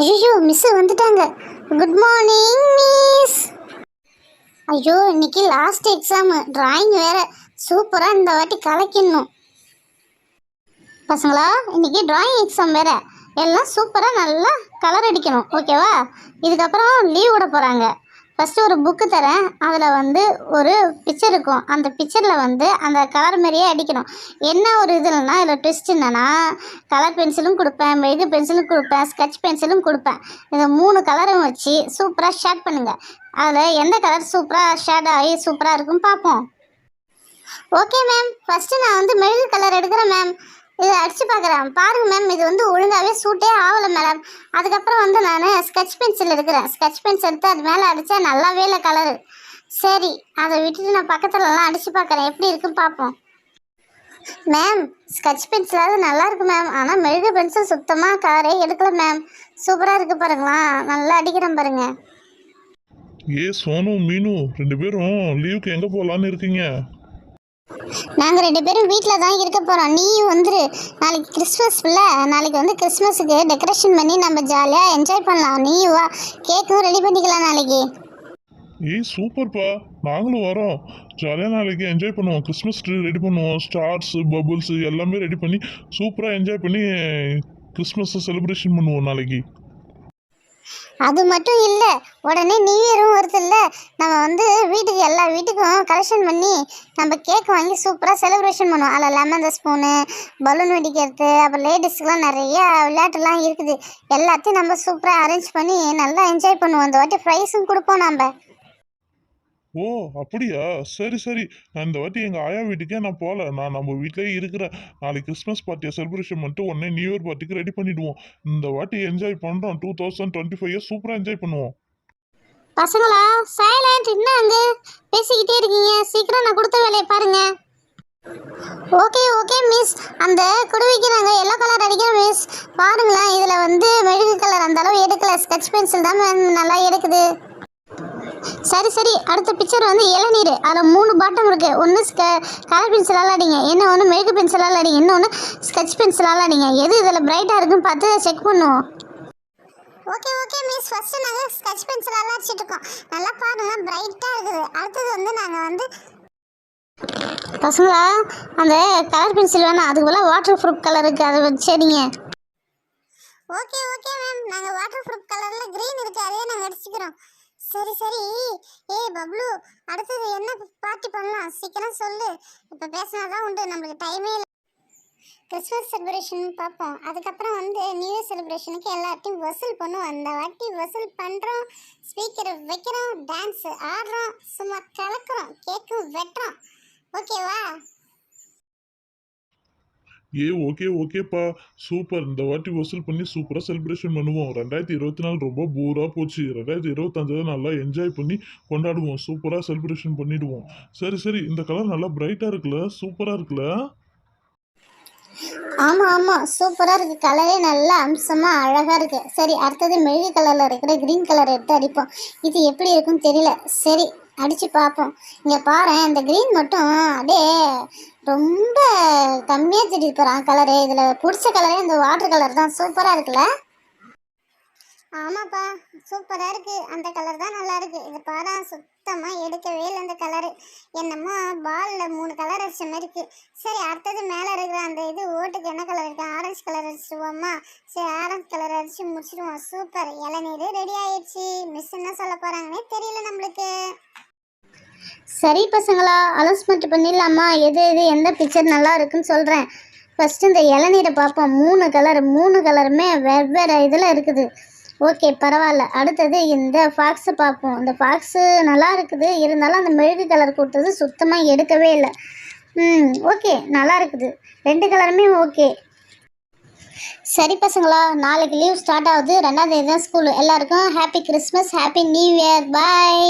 ஐயோ மிஸ் வந்துட்டாங்க. Good morning miss ஐயோ இன்னைக்கு லாஸ்ட் எக்ஸாமு டிராயிங் வேற. சூப்பராக இந்த வாட்டி கலக்கிடணும். பசங்களா இன்னைக்கு டிராயிங் எக்ஸாம் வேற. எல்லாம் சூப்பராக நல்லா கலர் அடிக்கணும். ஓகேவா இதுக்கப்புறம் லீவ் விட போகிறாங்க ஃபஸ்ட்டு ஒரு புக்கு தரேன். அதில் வந்து ஒரு பிக்சர் இருக்கும். அந்த பிக்சரில் வந்து அந்த கலர் மாதிரியே அடிக்கணும். என்ன ஒரு இதுலனா இதில் ட்விஸ்ட் என்னென்னா கலர் பென்சிலும் கொடுப்பேன் மெழுகு பென்சிலும் கொடுப்பேன் ஸ்கெட்ச் பென்சிலும் கொடுப்பேன். இந்த மூணு கலரும் வச்சு சூப்பராக ஷேட் பண்ணுங்கள் அதில் எந்த கலர் சூப்பராக ஷேட் ஆகி சூப்பராக இருக்கும் பார்ப்போம். ஓகே மேம் ஃபஸ்ட்டு நான் வந்து மெழுகு கலர் எடுக்கிறேன் மேம் இதை அடித்து பார்க்குறேன். பாருங்கள் மேம் இது வந்து ஒழுங்காகவே சூட்டே ஆகலை மேடம் அதுக்கப்புறம் வந்து நான் ஸ்கெட்ச் பென்சில் எடுக்கிறேன். ஸ்கெட்ச் பென்சில் எடுத்து அது மேலே அடித்தா நல்லாவே இல்லை கலரு சரி அதை விட்டுட்டு நான் பக்கத்துலலாம் அடித்து பார்க்குறேன். எப்படி இருக்குன்னு பார்ப்போம். மேம் ஸ்கெட்ச் பென்சிலாவது நல்லா இருக்கு மேம் ஆனால் மெழுகு பென்சில் சுத்தமாக கலரே எடுக்கல மேம் சூப்பராக இருக்குது பாருங்களா. நல்லா அடிக்கிறேன் பாருங்க. ஏ சோனு மீனு ரெண்டு பேரும் லீவுக்கு எங்கே போகலான்னு இருக்கீங்க? நாங்கள் ரெண்டு பேரும் வீட்டில் தான் இருக்க போகிறோம் நீயும் வந்துரு. நாளைக்கு கிறிஸ்மஸ் இல்லை. நாளைக்கு வந்து கிறிஸ்மஸுக்கு டெக்கரேஷன் பண்ணி நம்ம ஜாலியாக என்ஜாய் பண்ணலாம். நீயும் வா. கேக்கும் ரெடி பண்ணிக்கலாம் நாளைக்கு. ஏய் சூப்பர்ப்பா. நாங்களும் வரோம். ஜாலியாக நாளைக்கு என்ஜாய் பண்ணுவோம். கிறிஸ்மஸ் ட்ரீ ரெடி பண்ணுவோம். ஸ்டார்ஸு பபுள்ஸ் எல்லாமே ரெடி பண்ணி சூப்பராக என்ஜாய் பண்ணி கிறிஸ்மஸை செலிப்ரேஷன் பண்ணுவோம் நாளைக்கு. அது மட்டும் இல்லை. உடனே நியூ இயரும் வருதுல்ல. நம்ம வந்து வீட்டுக்கு எல்லா வீட்டுக்கும் கலெக்ஷன் பண்ணி நம்ம கேக் வாங்கி சூப்பராக செலிப்ரேஷன் பண்ணுவோம். அதில் லெமன் ஸ்பூனு பலூன் வெடிக்கிறது அப்புறம் லேடிஸ்க்குலாம் நிறைய விளையாட்டுலாம் இருக்குது. எல்லாத்தையும் நம்ம சூப்பராக அரேஞ்ச் பண்ணி நல்லா என்ஜாய் பண்ணுவோம். இந்த வாட்டி ப்ரைஸும் கொடுப்போம் நம்ம ஓ அப்படியா? சரி சரி. நான் இந்த வாட்டி எங்கள் ஆயா வீட்டுக்கே நான் போகல. நான் நம்ம வீட்டிலேயே இருக்கிறேன். நாளைக்கு கிறிஸ்மஸ் பார்ட்டியை செலிப்ரேஷன் பண்ணிட்டு உடனே நியூ இயர் பார்ட்டிக்கு ரெடி பண்ணிவிடுவோம் இந்த வாட்டி என்ஜாய் பண்ணுறோம் two thousand twenty five years சூப்பராக என்ஜாய் பண்ணுவோம். பசங்களா சைலண்ட் என்ன அங்கே? பேசிக்கிட்டே இருக்கீங்க. சீக்கிரம் நான் கொடுத்த வேலையை பாருங்க. ஓகே ஓகே மிஸ் அந்த குடுவைக்கிறாங்க எல்லோ கலர் அடிக்கிறோம் மிஸ் பாருங்களேன் இதில் வந்து மெழுகு கலர் அந்த அளவு எடுக்கல ஸ்கெட்ச் பென்சில் தான் மேம் நல்லா எடுக்குது. சரி சரி. அடுத்த பிக்சர் வந்து இளநீர். அதில் மூணு பாட்டம் இருக்குது ஒன்று கலர் பென்சிலால் அடிங்க. என்ன ஒன்று மெழுகு பென்சிலால் அடிங்க. இன்னொன்று ஸ்கெட்ச் பென்சிலால் அடிங்க. எது இதில் பிரைட்டாக இருக்குன்னு பார்த்து செக் பண்ணுவோம். ஓகே ஓகே மிஸ் ஃபஸ்ட்டு நாங்கள் ஸ்கெட்ச் பென்சிலெல்லாம் அடிச்சிட்டு இருக்கோம். நல்லா பாருங்க பிரைட்டாக இருக்குது. அடுத்தது வந்து நாங்கள் வந்து பசங்களா அந்த கலர் பென்சில் வேணாம் அதுக்கு பதிலாக வாட்டர் ப்ரூஃப் கலர் இருக்குது அதை வச்சு அடிங்க. ஓகே ஓகே மேம் நாங்கள் வாட்டர் ப்ரூஃப் கலரில் க்ரீன் இருக்குது அதே நாங்கள் அடிச்சுக்கிறோம். சரி சரி. ஏய் பப்ளு அடுத்தது என்ன பார்ட்டி பண்ணலாம்? சீக்கிரம் சொல்லு. இப்போ பேசினா தான் உண்டு. நம்மளுக்கு டைமே இல்லை. கிறிஸ்மஸ் செலிப்ரேஷன் பார்ப்போம். அதுக்கப்புறம் வந்து நியூ இயர் செலிப்ரேஷனுக்கு எல்லாத்தையும் வசூல் பண்ணுவோம். அந்த வாட்டி வசூல் பண்ணுறோம் ஸ்பீக்கர் வைக்கிறோம் டான்ஸ் ஆடுறோம் சும்மா கலக்குறோம் கேக்கும் வெட்டுறோம். ஓகேவா ஏ ஓகே ஓகேப்பா சூப்பர் இந்த வாட்டி வசூல் பண்ணி சூப்பராக செலிப்ரேஷன் பண்ணுவோம். ரெண்டாயிரத்தி இருபத்தி நாலு ரொம்ப பூராக போச்சு. ரெண்டாயிரத்தி இருபத்தஞ்சாவது நல்லா என்ஜாய் பண்ணி கொண்டாடுவோம். சூப்பராக செலிப்ரேஷன் பண்ணிடுவோம். சரி சரி. இந்த கலர் நல்லா பிரைட்டாக இருக்குல்ல? சூப்பராக இருக்குல்ல? ஆமாம் ஆமாம் சூப்பராக இருக்குது கலரே நல்லா அம்சமாக அழகாக இருக்குது சரி அடுத்தது மெழுகு கலரில் இருக்கிற க்ரீன் கலர் எடுத்து அடிப்போம். இது எப்படி இருக்குன்னு தெரியல. சரி அடித்து பார்ப்போம். இங்கே பாரு இந்த க்ரீன் மட்டும் அப்படியே ரொம்ப கம்மியாக தெரியுது போகிறான் கலரு இதில் பிடிச்ச கலரே இந்த வாட்டர் கலர் தான். சூப்பராக இருக்குல்ல? ஆமாப்பா சூப்பராக இருக்குது அந்த கலர் தான் நல்லா இருக்கு. இது பாரு சுத்தமாக எடுக்கவே இல்லை அந்த கலரு என்னமோ பாலில் மூணு கலர் அடிச்ச மாதிரி இருக்கு. சரி அடுத்தது மேலே இருக்கிற அந்த இது ஓட்டுக்கு என்ன கலர் இருக்கு? ஆரஞ்சு கலர் அடிச்சிடுவோமா சரி ஆரஞ்சு கலர் அடிச்சு முடிச்சிடுவோம் சூப்பர். இளநீர் ரெடி ஆயிடுச்சு. மிஸ் என்ன சொல்ல போகிறாங்கன்னே தெரியல நம்மளுக்கு. சரி பசங்களா அலோஸ்மெண்ட் பண்ணிடலாமா? எது எது எந்த பிக்சர் நல்லா இருக்குன்னு சொல்கிறேன் ஃபஸ்ட்டு இந்த இளநீரை பார்ப்போம். மூணு கலர் மூணு கலருமே வெவ்வேறு இதில் இருக்குது. ஓகே பரவாயில்ல. அடுத்தது இந்த ஃபாக்ஸை பார்ப்போம். இந்த ஃபாக்ஸு நல்லா இருக்குது. இருந்தாலும் அந்த மெழுகு கலர் கொடுத்தது சுத்தமாக எடுக்கவே இல்லை. ம் ஓகே நல்லா இருக்குது. ரெண்டு கலருமே ஓகே. சரி பசங்களா நாளைக்கு லீவ் ஸ்டார்ட் ஆகுது. ரெண்டாம் தேதி தான் ஸ்கூல் எல்லாருக்கும் happy Christmas happy new year bye